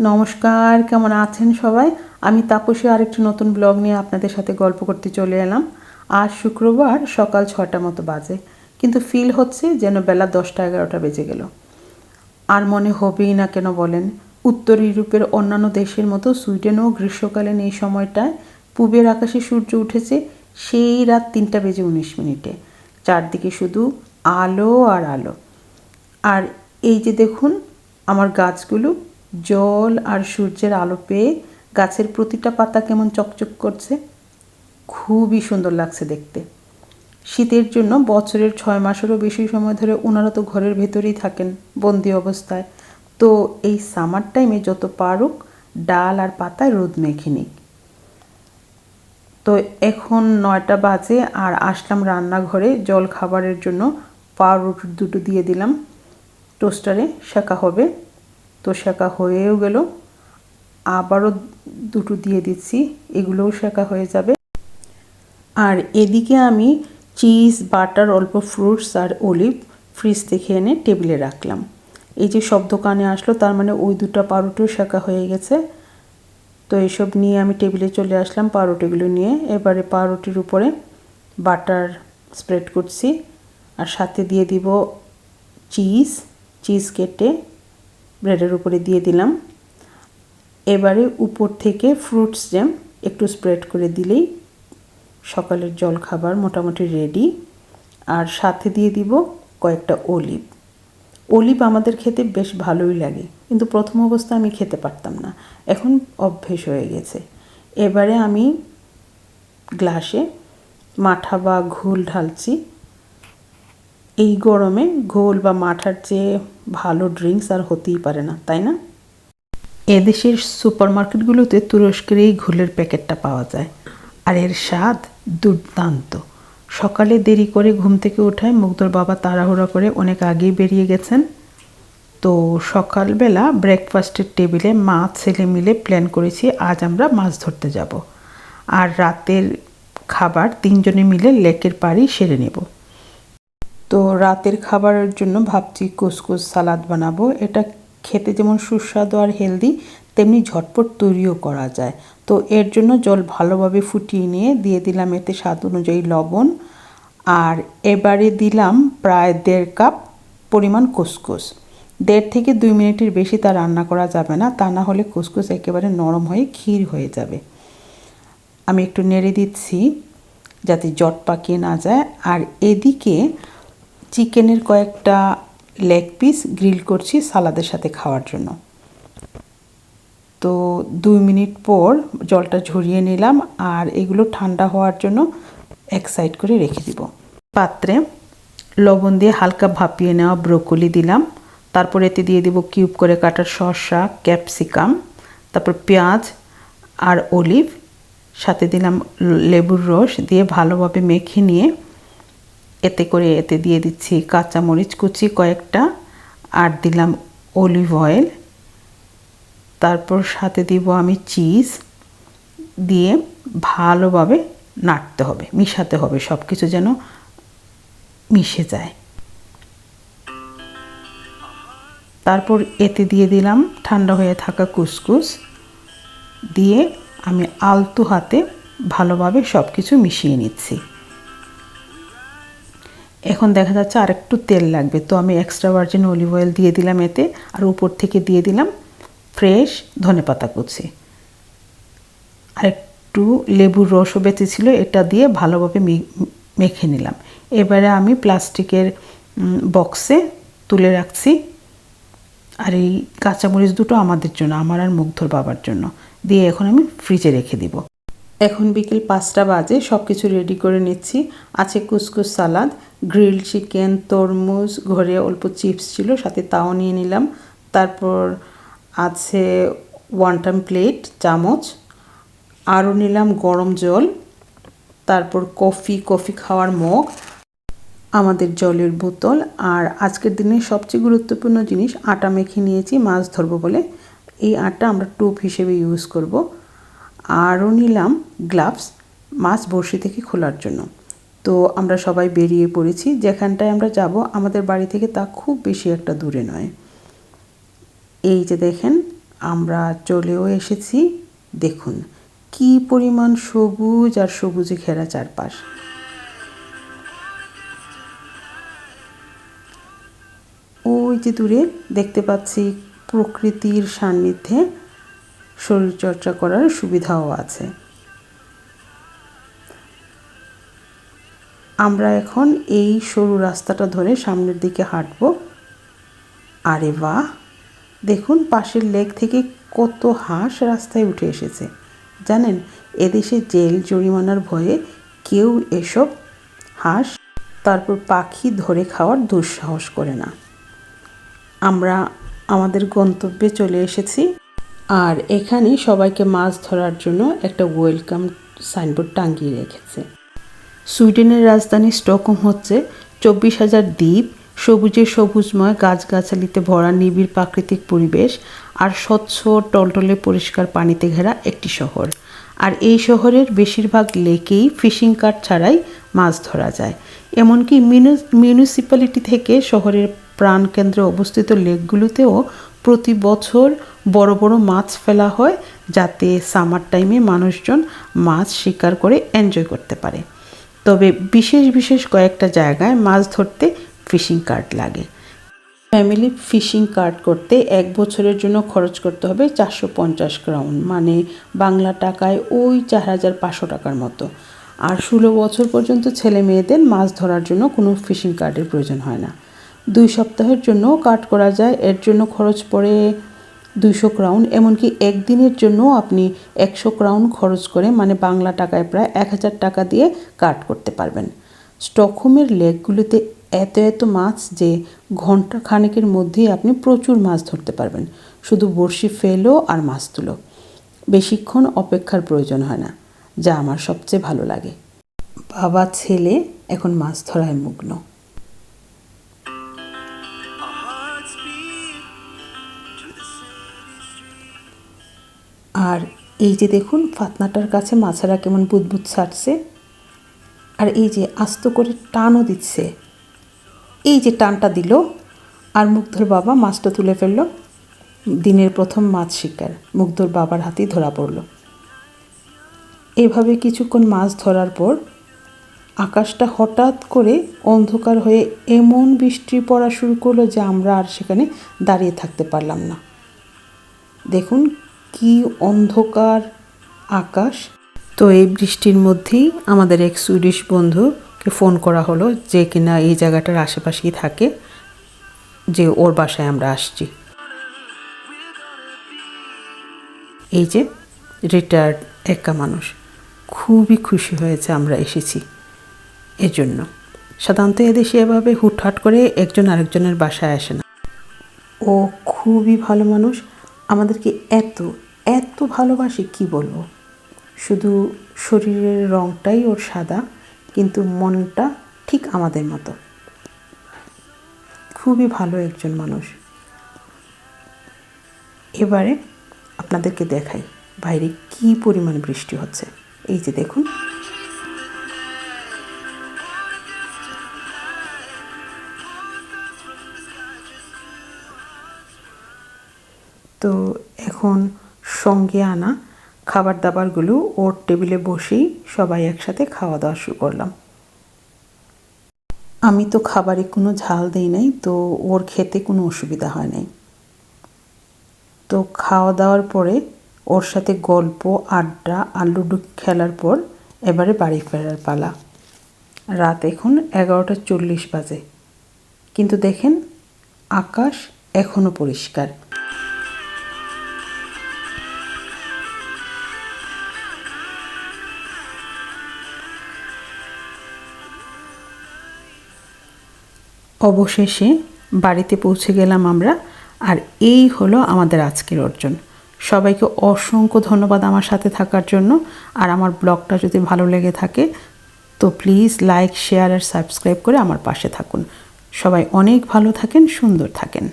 নমস্কার, কেমন আছেন সবাই? আমি তাপসী, আরেকটি নতুন ব্লগ নিয়ে আপনাদের সাথে গল্প করতে চলে এলাম। আজ শুক্রবার সকাল ছটা মতো বাজে, কিন্তু ফিল হচ্ছে যেন বেলা দশটা এগারোটা বেজে গেল। আর মনে হবেই না কেন বলেন, উত্তর ইউরোপের অন্যান্য দেশের মতো সুইডেনও গ্রীষ্মকালীন এই সময়টায় পূবের আকাশে সূর্য উঠেছে সেই রাত তিনটা বেজে উনিশ মিনিটে। চারদিকে শুধু আলো আর আলো। আর এই যে দেখুন, আমার গাছগুলো জল আর সূর্যের আলো পেয়ে গাছের প্রতিটা পাতা কেমন চকচক করছে। খুবই সুন্দর লাগছে দেখতে। শীতের জন্য বছরের ছয় মাসেরও বেশি সময় ধরে ওনারা তো ঘরের ভেতরেই থাকেন বন্দি অবস্থায়। তো এই সামার টাইমে যত পারুক, ডাল আর পাতায় রোদ মেখে নিক। তো এখন নয়টা বাজে আর আসলাম রান্নাঘরে জল খাবারের জন্য পাউরুটি দুটো দিয়ে দিলাম। টোস্টারে শেখা হবে। তো শেখা হয়েও গেল। আবারও দুটো দিয়ে দিচ্ছি, এগুলোও শেখা হয়ে যাবে। আর এদিকে আমি চিজ, বাটার, অল্প ফ্রুটস আর অলিভ ফ্রিজ থেকে এনে টেবিলে রাখলাম। এই যে সব দোকানে আসলো, তার মানে ওই দুটো পাউরুটিও শেখা হয়ে গেছে। তো এইসব নিয়ে আমি টেবিলে চলে আসলাম পাউরুটিগুলো নিয়ে। এবারে পাউরুটির উপরে বাটার স্প্রেড করছি। আর সাথে দিয়ে দিব চিজ চিজ কেটে ব্রেডের উপরে দিয়ে দিলাম। এবারে উপর থেকে ফ্রুটস জ্যাম একটু স্প্রেড করে দিলেই সকালের জল খাবার মোটামুটি রেডি আর সাথে দিয়ে দিব কয়েকটা অলিভ অলিভ আমাদের খেতে বেশ ভালোই লাগে, কিন্তু প্রথম অবস্থা আমি খেতে পারতাম না। এখন অভ্যেস হয়ে গেছে। এবারে আমি গ্লাসে মাঠা বা ঘোল ঢালছি। এই গরমে ঘোল বা মাঠার চেয়ে ড্রিঙ্কস আর হতেই পারে না, তাই না? এদেশের সুপার মার্কেটগুলোতে তুরস্কের এই ঘোলের প্যাকেটটা পাওয়া যায়। আর এর স্বাদ দুর্দান্ত। সকালে দেরি করে ঘুম থেকে ওঠায় মুগ্ধর বাবা তাড়াহুড়া করে অনেক আগেই বেরিয়ে গেছেন। তো সকালবেলা ব্রেকফাস্টের টেবিলে মা, ছেলে মিলে প্ল্যান করেছি আজ আমরা মাছ ধরতে যাব। আর রাতের খাবার তিনজনে মিলে লেকের পাড়ি সেরে নেব। রাতের খাবারের জন্য ভাবছি কুসকুস সালাদ বানাবো। এটা খেতে যেমন সুস্বাদু আর হেলদি, তেমনি ঝটপট তৈরিও করা যায়। তো এর জন্য জল ভালোভাবে ফুটিয়ে নিয়ে দিয়ে দিলাম এতে স্বাদ অনুযায়ী লবণ। আর এবারে দিলাম প্রায় দেড় কাপ পরিমাণ কুসকুস। দেড় থেকে দুই মিনিটের বেশি তা রান্না করা যাবে না, তা না হলে কুসকুস একেবারে নরম হয়ে ক্ষীর হয়ে যাবে। আমি একটু নেড়ে দিচ্ছি যাতে জট পাকিয়ে না যায়। আর এদিকে চিকেনের কয়েকটা লেগ পিস গ্রিল করছি সালাদের সাথে খাওয়ার জন্য। তো দুই মিনিট পর জলটা ঝরিয়ে নিলাম আর এগুলো ঠান্ডা হওয়ার জন্য এক সাইড করে রেখে দিব। পাত্রে লবণ দিয়ে হালকা ভাপিয়ে নেওয়া ব্রোকলি দিলাম। তারপর এতে দিয়ে দিব কিউব করে কাটা শসা, ক্যাপসিকাম, তারপর পেঁয়াজ আর অলিভ। সাথে দিলাম লেবুর রস দিয়ে ভালোভাবে মেখে নিয়ে এতে করে এতে দিয়ে দিচ্ছি কাঁচামরিচ কুচি কয়েকটা, আর দিলাম অলিভ অয়েল তারপর সাথে দিব আমি চিজ দিয়ে ভালোভাবে নাড়তে হবে, মিশাতে হবে সব কিছু যেন মিশে যায়। তারপর এতে দিয়ে দিলাম ঠান্ডা হয়ে থাকা কুসকুস, দিয়ে আমি আলতু হাতে ভালোভাবে সব কিছু মিশিয়ে নিচ্ছি। এখন দেখা যাচ্ছে আর একটু তেল লাগবে। তো আমি এক্সট্রা ভার্জিন অলিভ অয়েল দিয়ে দিলাম এতে, আর উপর থেকে দিয়ে দিলাম ফ্রেশ ধনে পাতা কুচি। আর একটু লেবুর রসও বেঁচেছিল এটা দিয়ে ভালোভাবে মেখে নিলাম। এবারে আমি প্লাস্টিকের বক্সে তুলে রাখছি। আর এই কাঁচামরিচ দুটো আমাদের জন্য, আমার আর মুগ্ধর বাবার জন্য। দিয়ে এখন আমি ফ্রিজে রেখে দিব। এখন বিকেল পাঁচটা বাজে সব কিছু রেডি করে নিচ্ছি। আছে কুসকুস সালাদ গ্রিল চিকেন, তরমুজ, ঘরে অল্প চিপস ছিল, সাথে তাও নিয়ে নিলাম। তারপর আছে ওয়ান টাইম প্লেট, চামচ। আরও নিলাম গরম জল। তারপর কফি কফি খাওয়ার মগ। আমাদের জলের বোতল। আর আজকের দিনে সবচেয়ে গুরুত্বপূর্ণ জিনিস, আটা মেখে নিয়েছি, মাছ ধরবো বলে। এই আটা আমরা টোপ হিসেবে ইউজ করব। আরও নিলাম গ্লাভস, মাছ বড়শি থেকে খোলার জন্য। তো আমরা সবাই বেরিয়ে পড়েছি। যেখানটায় আমরা যাব, আমাদের বাড়ি থেকে তা খুব বেশি একটা দূরে নয়। এই যে দেখেন, আমরা চলেও এসেছি। দেখুন, কি পরিমাণ সবুজ আর সবুজে ঘেরা চারপাশ। ওই যে দূরে দেখতে পাচ্ছি প্রকৃতির সান্নিধ্যে শরীরচর্চা করার সুবিধাও আছে। আমরা এখন এই সরু রাস্তাটা ধরে সামনের দিকে হাঁটব। আরে বাহ! দেখুন, পাশের লেক থেকে কত হাঁস রাস্তায় উঠে এসেছে। জানেন, এদেশে জেল, জরিমানার ভয়ে কেউ এসব হাঁস, তারপর পাখি ধরে খাওয়ার দুঃসাহস করে না। আমরা, আমাদের গন্তব্যে চলে এসেছি। আর এখানে সবাইকে মাছ ধরার জন্য একটা ওয়েলকাম সাইনবোর্ড টাঙ্গিয়ে রেখেছে। সুইডেনের রাজধানী স্টকহোম হচ্ছে চব্বিশ হাজার দ্বীপ, সবুজে সবুজময় গাছগাছালিতে ভরা নিবিড় প্রাকৃতিক পরিবেশ আর স্বচ্ছ, টলটলে পরিষ্কার পানিতে ঘেরা একটি শহর। আর এই শহরের বেশিরভাগ লেকেই ফিশিং কার্ট ছাড়াই মাছ ধরা যায়। এমনকি মিউনিসিপ্যালিটি থেকে শহরের প্রাণকেন্দ্রে অবস্থিত লেকগুলোতেও প্রতি বছর বড় বড় মাছ ফেলা হয়, যাতে সামার টাইমে মানুষজন মাছ শিকার করে এনজয় করতে পারে। তবে বিশেষ বিশেষ কয়েকটা জায়গায় মাছ ধরতে ফিশিং কার্ট লাগে। ফ্যামিলি ফিশিং কার্ড করতে এক বছরের জন্য খরচ করতে হবে চারশো পঞ্চাশ ক্রাউন মানে বাংলা টাকায় ওই চার হাজার পাঁচশো টাকার মতো। আর ষোলো বছর পর্যন্ত ছেলে মেয়েদের মাছ ধরার জন্য কোনো ফিশিং কার্ডের প্রয়োজন হয় না। দুই সপ্তাহের জন্য কাট করা যায়, এর জন্য খরচ পড়ে দুইশো ক্রাউন, এমনকি একদিনের জন্য আপনি একশো ক্রাউন খরচ করে মানে বাংলা টাকায় প্রায় এক হাজার টাকা দিয়ে কাট করতে পারবেন। স্টকহোমের লেকগুলিতে এত এত মাছ যে ঘণ্টা খানেকের মধ্যেই আপনি প্রচুর মাছ ধরতে পারবেন। শুধু বড়শি ফেলো আর মাছ তুলো। বেশিক্ষণ অপেক্ষার প্রয়োজন হয় না, যা আমার সবচেয়ে ভালো লাগে। বাবা ছেলে এখন মাছ ধরায় মুগ্ন। আর এই যে দেখুন, ফাতনাটার কাছে মাছেরা কেমন বুদবুদ ছাড়ছে। আর এই যে আস্ত করে টানও দিচ্ছে। এই যে টানটা দিল, আর মুগ্ধর বাবা মাছটা তুলে ফেলল। দিনের প্রথম মাছ শিকার, মুগ্ধর বাবার হাতেই ধরা পড়ল। এভাবে কিছুক্ষণ মাছ ধরার পর আকাশটা হঠাৎ করে অন্ধকার হয়ে এমন বৃষ্টি পড়া শুরু করল যে আমরা আর সেখানে দাঁড়িয়ে থাকতে পারলাম না। দেখুন কি অন্ধকার আকাশ? তো এই বৃষ্টির মধ্যেই আমাদের এক সুইডিশ বন্ধুকে ফোন করা হলো যে কিনা এই জায়গাটার আশেপাশেই থাকে, যে ওর বাসায় আমরা আসছি। এই যে রিটায়ার্ড একা মানুষ, খুবই খুশি হয়েছে আমরা এসেছি এজন্য। সাধারণত এদেশে এভাবে হুটহাট করে একজন আরেকজনের বাসায় আসে না। ও খুবই ভালো মানুষ আমাদেরকে এত এত ভালোবাসে, কি বলব? শুধু শরীরের রঙটাই ওর সাদা, কিন্তু মনটা ঠিক আমাদের মতো। খুবই ভালো একজন মানুষ। এবারে আপনাদেরকে দেখাই বাইরে কি পরিমাণ বৃষ্টি হচ্ছে। এই যে দেখুন। তো এখন সঙ্গে আনা খাবার দাবারগুলো ওর টেবিলে বসেই সবাই একসাথে খাওয়া দাওয়া শুরু করলাম। আমি তো খাবারে কোনো ঝাল দিই নাই, তো ওর খেতে কোনো অসুবিধা হয় নাই। তো খাওয়া দাওয়ার পরে ওর সাথে গল্প, আড্ডা আর লুডো খেলার পর এবারে বাড়ি ফেরার পালা। রাত এখন এগারোটা চল্লিশ বাজে। কিন্তু দেখেন, আকাশ এখনও পরিষ্কার। অবশেষে বাড়িতে পৌঁছে গেলাম আমরা। আর এই হলো আমাদের আজকের অর্জন। সবাইকে অসংখ্য ধন্যবাদ আমার সাথে থাকার জন্য। আর আমার ব্লগটা যদি ভালো লেগে থাকে, তো প্লিজ লাইক, শেয়ার আর সাবস্ক্রাইব করে আমার পাশে থাকুন। সবাই অনেক ভালো থাকেন, সুন্দর থাকেন।